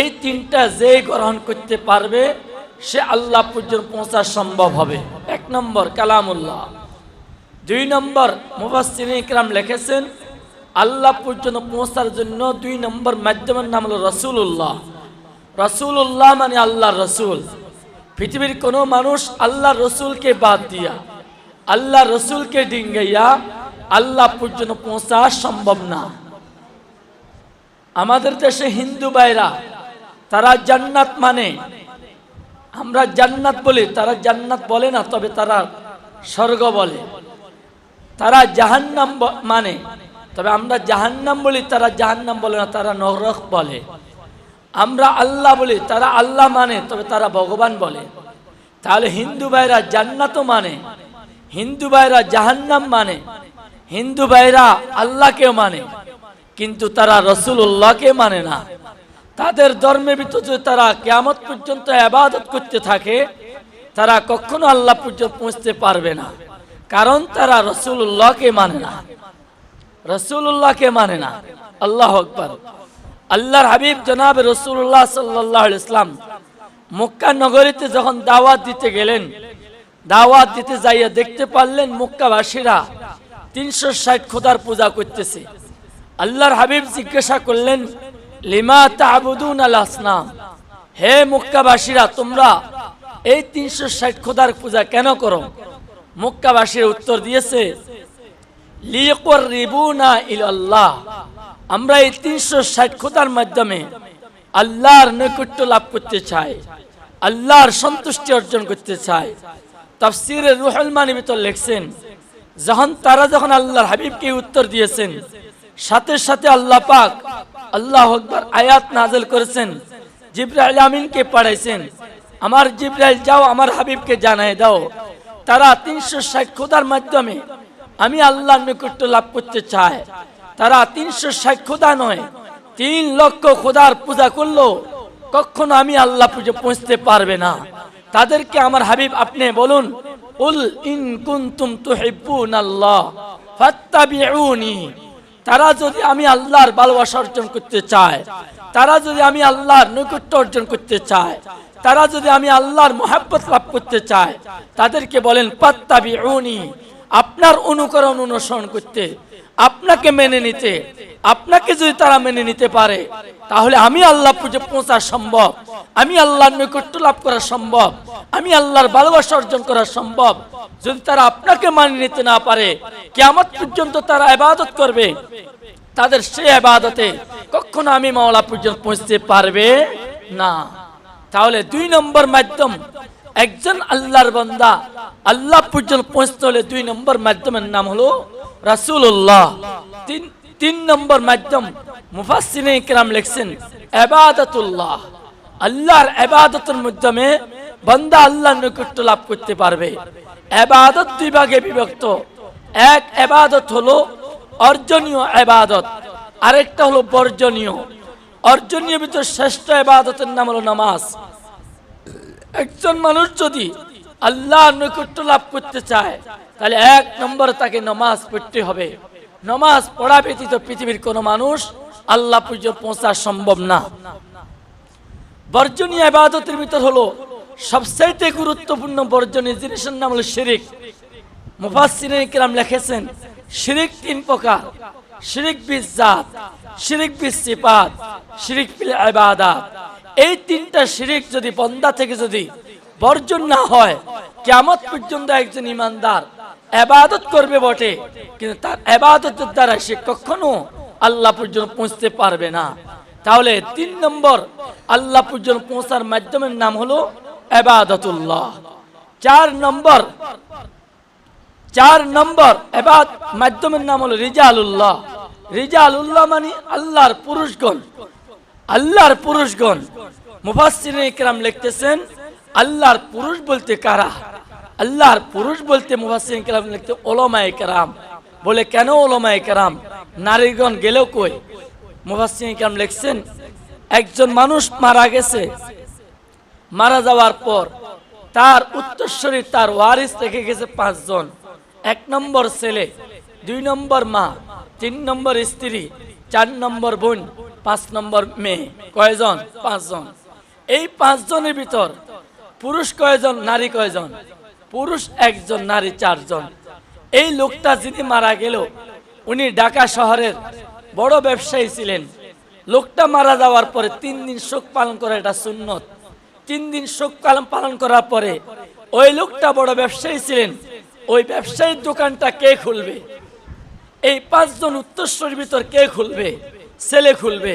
এই তিনটা যে গ্রহণ করতে পারবে, সে আল্লাহ পর্যন্ত পৌঁছা সম্ভব হবে। এক নম্বর কালামুল্লাহ। দুই নম্বর মুবাসিন ইকরাম লিখেছেন, আল্লাহ পর্যন্ত পৌঁছার জন্য দুই নম্বর মাধ্যমের নাম হলো রসুল্লাহ রসুল্লাহ মানে আল্লাহ রসুল। পৃথিবীর কোনো মানুষ আল্লাহ রসুলকে বাদ দিয়া আল্লাহ রসুলকে ডিঙ্গাইয়া আল্লাহ পর্যন্ত পৌঁছা সম্ভব না। আমাদের দেশে হিন্দু ভাইরা তারা জান্নাত মানে। আমরা জান্নাত বলি, তারা জান্নাত বলে না, তবে তারা স্বর্গ বলে। তারা জাহান্নাম মানে। তবে আমরা জাহান্নাম বলি, তারা জাহান্নাম বলে না, তারা নরক বলে। আমরা আল্লাহ বলি, তারা আল্লাহ মানে তবে তারা ভগবান বলে। তাহলে হিন্দু ভাইরা জান্নাতও মানে হিন্দু ভাইরা জাহান্নাম মানে হিন্দু ভাইরা আল্লাহকে মানে কিন্তু তারা রসুল্লাহকে মানে না। তাদের ধর্মের ভিতর তারা কেয়ামত পর্যন্ত আবাদত করতে থাকে, তারা কখনো আল্লাহ পর্যন্ত পৌঁছতে পারবে না। কারণ তারা রসুল্লাহকে মানে না। রসুল্লাহকে মানে না। আল্লাহ আকবর। আল্লাহর হাবিব জনাব রসুল্লাহ সাল্লাহ ইসলাম মক্কা নগরীতে যখন দাওয়াত দিতে গেলেন, দাওয়াত দিতে যাইয়া দেখতে পারলেন মক্কাবাসীরা তিনশো ষাট খোদার পূজা করতেছে। আল্লাহর হাবিব জিজ্ঞাসা করলেন লিমা তাবুদুন আল আসনাম হে মুক্কাবাসীরা, তোমরা এই তিনশো ষাট খোদার পূজা কেন করো? মুক্কাবাসীর উত্তর দিয়েছে আমরা এই তিনশো ষাট খোদার মাধ্যমে আল্লাহর নৈকট্য লাভ করতে চাই, আল্লাহর সন্তুষ্টি অর্জন করতে চাই। তাফসির রুহুল মানি ভিতর লিখছেন, যখন তারা যখন আল্লাহর হাবিবকে উত্তর দিয়েছেন, সাথে সাথে আল্লাহ পাক আল্লাহ আকবার আয়াত নাজেল করেছেন। জিব্রাইল আমিনকে পাঠাইছেন। আমার জিব্রাইল যাও, আমার হাবিবকে জানাই দাও। তারা তিনশো ষাট খোদার মাধ্যমে আমি আল্লাহর নৈকট্য লাভ করতে চাই তারা তিনশো ষাট খোদা নয়, তিন লক্ষ খোদার পূজা করল। কখনো আমি আল্লাহ পুজো পৌঁছতে পারবে না। তাদেরকে আমার হাবিব আপনি বলুন, উল ইন কুনতুম তুহিব্বুন আল্লাহ ফাত্তাবিউনি। তারা যদি আমি আল্লাহর ভালোবাসা অর্জন করতে চায়, তারা যদি আমি আল্লাহর নৈকট্য অর্জন করতে চায়, তারা যদি আমি আল্লাহর মহাব্বত লাভ করতে চায়, তাদেরকে বলেন পাত্তাবি উনি আপনার অনুকরণ অনুসরণ করতে, আপনাকে মেনে নিতে, আপনাকে যদি তারা মেনে নিতে পারে, তাহলে আমি আল্লাহ পুজো পৌঁছা সম্ভব, আমি আল্লাহর নৈকট্য লাভ করা সম্ভব, আমি আল্লাহর ভালোবাসা অর্জন করা সম্ভব যদি তারা আপনাকে মানিয়ে নিতে না পারে কেমন পর্যন্ত তারা ইবাদত করবে। তাদের সেই আবাদতে কখনো আমি মাওলা পর্যন্ত পৌঁছতে পারবে না। তাহলে দুই নম্বর মাধ্যম, একজন আল্লাহর বান্দা আল্লাহ পর্যন্ত পৌঁছতে হলে দুই নম্বর মাধ্যমের নাম হলো রাসূলুল্লাহ। তিন তিন নম্বর মাধ্যম মুফাসসিনে ইকরাম লিখছেন, ইবাদতুল্লাহ। আল্লাহর ইবাদতের মাধ্যমে বান্দা আল্লাহ নৈকট্য লাভ করতে পারবে। এবাদত দুই ভাগে বিভক্ত। এক এবাদত হলো অর্জনীয় এবাদত, আরেকটা হলো বর্জনীয়। অর্জনীয় ভিতর শ্রেষ্ঠ এবাদতের নাম হলো নামাজ। একজন মানুষ যদি আল্লাহ নৈকট্য লাভ করতে চায়, তাহলে এক নম্বরে তাকে নমাজ পড়তে হবে। নমাজ পড়া ব্যতীত পৃথিবীর কোনো মানুষ আল্লাহ পুজো পৌঁছা সম্ভব না। বর্জনীয় আবাদতের ভিতর হলো সবচাইতে গুরুত্বপূর্ণ বর্জনের জিনিসের নাম হলো শিরিক। মুফাসসিরিন কিরাম লিখেছেন, শিরিক তিন প্রকার। শিরিক বিল জাত, শিরিক বিল সিফাত, শিরিক বিল ইবাদাত। এই তিনটা শিরিক যদি বন্দা থেকে যদি বর্জন না হয়, কিয়ামত পর্যন্ত একজন ইমানদার ইবাদত করবে বটে, কিন্তু তার ইবাদতের দ্বারা সে কখনো আল্লাহ পর্যন্ত পৌঁছতে পারবে না। তাহলে তিন নম্বর, আল্লাহ পর্যন্ত পৌঁছার মাধ্যমের নাম হলো চার নম্বর চার নম্বর মাধ্যমের নাম হলো মানে আল্লাহর পুরুষগণ। আল্লাহর পুরুষগণ। ইকরাম লিখতেছেন, আল্লাহর পুরুষ বলতে কারা? আল্লাহর পুরুষ বলতে মুফাসসির ইকরাম লিখতে ওলামা ইকরাম বলে কেন ওলামা ইকরাম নারীগণ গেলেও কই? মুফাসসির ইকরাম লিখছেন, একজন মানুষ মারা গেছে মারা যাওয়ার পর তার উত্তরস্বরী তার ওয়ারিস রেখে গেছে পাঁচজন। এক নম্বর ছেলে, দুই নম্বর মা, তিন নম্বর স্ত্রী, চার নম্বর বোন, পাঁচ নম্বর মেয়ে। কয়জন? পাঁচজন। এই পাঁচজনের ভিতর পুরুষ কয়জন, নারী কয়জন? পুরুষ একজন, নারী চারজন। এই লোকটা যিনি মারা গেল, উনি ঢাকা শহরের বড় ব্যবসায়ী ছিলেন। লোকটা মারা যাওয়ার পরে তিন দিন শোক পালন করা এটা সুন্নত। তিন দিন শোক পালন পালন করার পরে ওই লোকটা বড় ব্যবসায়ী ছিলেন। ওই ব্যবসায়ীর দোকানটা কে খুলবে? এই পাঁচজন উত্তরস্বরীর ভিতর কে খুলবে? ছেলে খুলবে।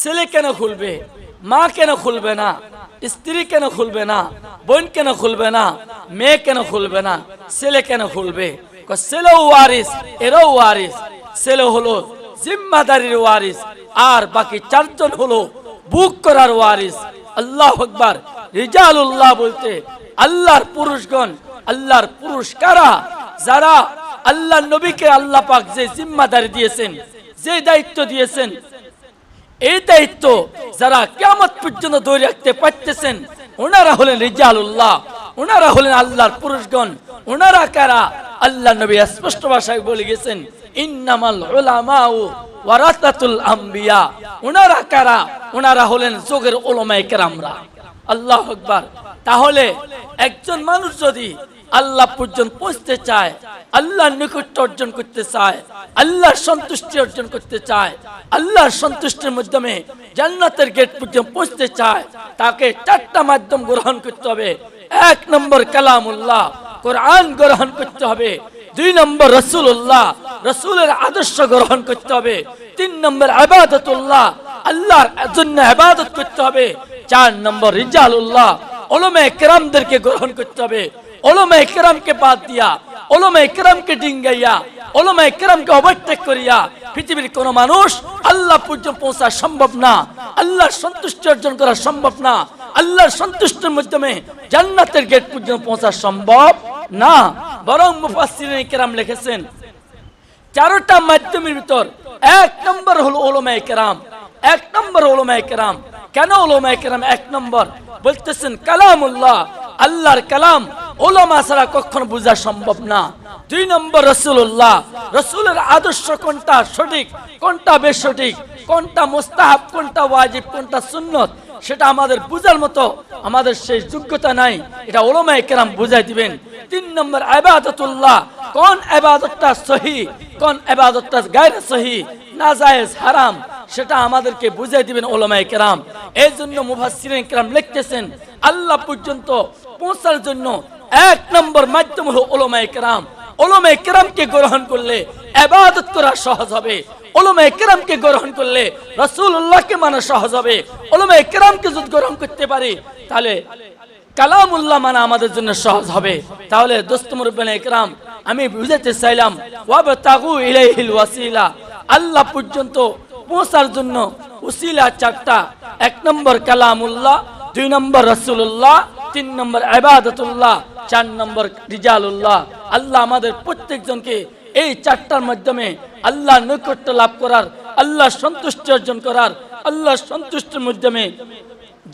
ছেলে কেন খুলবে? মা কেন খুলবে না? স্ত্রী কেন খুলবে না? বোন কেন খুলবে না? মেয়ে কেন খুলবে না? ছেলে কেন খুলবে? ছেলেও ওয়ারিস, এরও ওয়ারিস। ছেলে হলো জিম্মাদারির ওয়ারিস, আর বাকি চারজন হলো বুক করার ওয়ারিস। আল্লাহ আকবার। রিজালুল্লাহ বলতে আল্লাহর পুরুষগণ, আল্লাহর পুরুষ কারা যারা আল্লাহ নবীকে আল্লাহ পাক যে জিম্মাদারি দিয়েছেন, যে দায়িত্ব দিয়েছেন, এই দায়িত্ব যারা কেমন পর্যন্ত ধরে রাখতে পারতেছেন, ওনারা হলেন রিজালুল্লাহ। ওনারা হলেন আল্লাহর পুরুষগণ। ওনারা কারা? আল্লাহ নবী স্পষ্ট ভাষায় বলে গেছেন, ইন্নামাল উলামাউ ওয়ারাতাতুল আম্বিয়া। ওনারা কারা? ওনারা হলেন যোগের ওলামায়ে কেরামরা। আল্লাহ আকবার। তাহলে একজন মানুষ যদি আল্লাহ পর্যন্ত পৌঁছতে চায়, আল্লাহর নিকট্য অর্জন করতে চায়, আল্লাহর সন্তুষ্টি অর্জন করতে চায়, আল্লাহর সন্তুষ্টির মাধ্যমে জান্নাতের গেট পর্যন্ত পৌঁছতে চায়, তাকে চারটা মাধ্যম গ্রহণ করতে হবে। এক নম্বর কালামুল্লাহ, কোরআন গ্রহণ করতে হবে। দুই নম্বর রসুল্লাহ রসুলের আদর্শ গ্রহণ করতে হবে। তিন নম্বর আবাদতুল্লাহ, আল্লাহর জন্য আবাদত করতে হবে। চার নম্বর রিজালুল্লাহ ওলমে কেরামদেরকে গ্রহণ করতে হবে। ওলমে কেরামকে বাদ দিয়া ওলমে কেরামকে ডিঙ্গাইয়া ওলমে কেরামকে ওভারটেক করিয়া পৃথিবীর কোন মানুষ আল্লাহ পর্যন্ত পৌঁছা সম্ভব না। আল্লাহর সন্তুষ্টি অর্জন করা সম্ভব না। আল্লাহর সন্তুষ্টির মাধ্যমে জান্নাতের গেট পর্যন্ত পৌঁছা সম্ভব না। বরং মুফাসসিরিন কেরাম লিখেছেন চারটা মাধ্যমের ভিতর এক নম্বর হলো ওলমায়ে কেরাম। এক নম্বর ওলমায়ে কেরাম। কেন ওলমায়ে কেরাম এক নম্বর? বলতেছেন, কালামুল্লাহ, আল্লাহর কালাম ওলামা ছাড়া কখনো বোঝা সম্ভব না। দুই নম্বর রসুল্লাহ রসুলের আদর্শ কোনটা সঠিক, কোনটা বেসঠিক, কোনটা মোস্তাহাব, কোনটা ওয়াজিব, কোনটা সুন্নত, সেটা আমাদের বুঝার মতো আমাদের সেই যোগ্যতা নাই। এটা ওলমায়ে কেরাম বুঝাই দিবেন। তিন নম্বর, আবাদতুল্লাহ, কোন আবাদতটা সহি কোন আবাদতটা গায়রে সহি নাজায়েজ হারাম, সেটা আমাদেরকে বুঝাই দিবেন ওলামায়ে কেরাম। এই জন্য মুফাসসিরিন কেরাম লিখতেছেন, আল্লাহ পর্যন্ত পৌঁছার জন্য এক নম্বর মাধ্যম হলো ওলামায়ে কেরাম। ওলামায়ে কেরামকে গ্রহণ করলে আবাদত করা সহজ হবে। ওলামায়ে কেরামকে গ্রহণ করলে রাসূলুল্লাহকে মানা সহজ হবে। ওলামায়ে কেরামকে যদি গ্রহণ করতে পারি, তাহলে কালামুল্লাহ মানা আমাদের জন্য সহজ হবে। তাহলে দোস্ত মুরব্বান একরাম আমি বুঝাতে চাইলাম আল্লাহ পর্যন্ত পৌঁছার জন্য উসিলা চারটা। এক নম্বর কালামুল্লাহ, দুই নম্বর রাসূলুল্লাহ, তিন নম্বর ইবাদতুল্লাহ, চার নম্বর রিজালুল্লাহ। আল্লাহ আমাদের প্রত্যেকজনকে এই চারটার মাধ্যমে আল্লাহ নৈকট্য লাভ করার আল্লাহ সন্তুষ্টি অর্জন করার আল্লাহ সন্তুষ্টির মাধ্যমে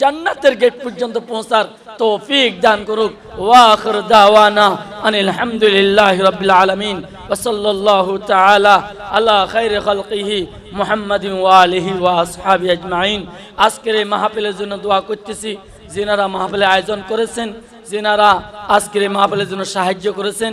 জান্নাতের গেট পর্যন্ত পৌঁছার তৌফিক দান করুক। ওয়াখির দাওয়ানা। আনিল الحمد لله رب العالمين وصلى الله আলা على خير خلقه আলিহি ওয়া আসহাবি আজমাইন। আজকের এই মাহফিলের জন্য দোয়া করতেছি। যিনারা মাহফিলে আয়োজন করেছেন, যিনারা আজকের এই মাহফিলের জন্য সাহায্য করেছেন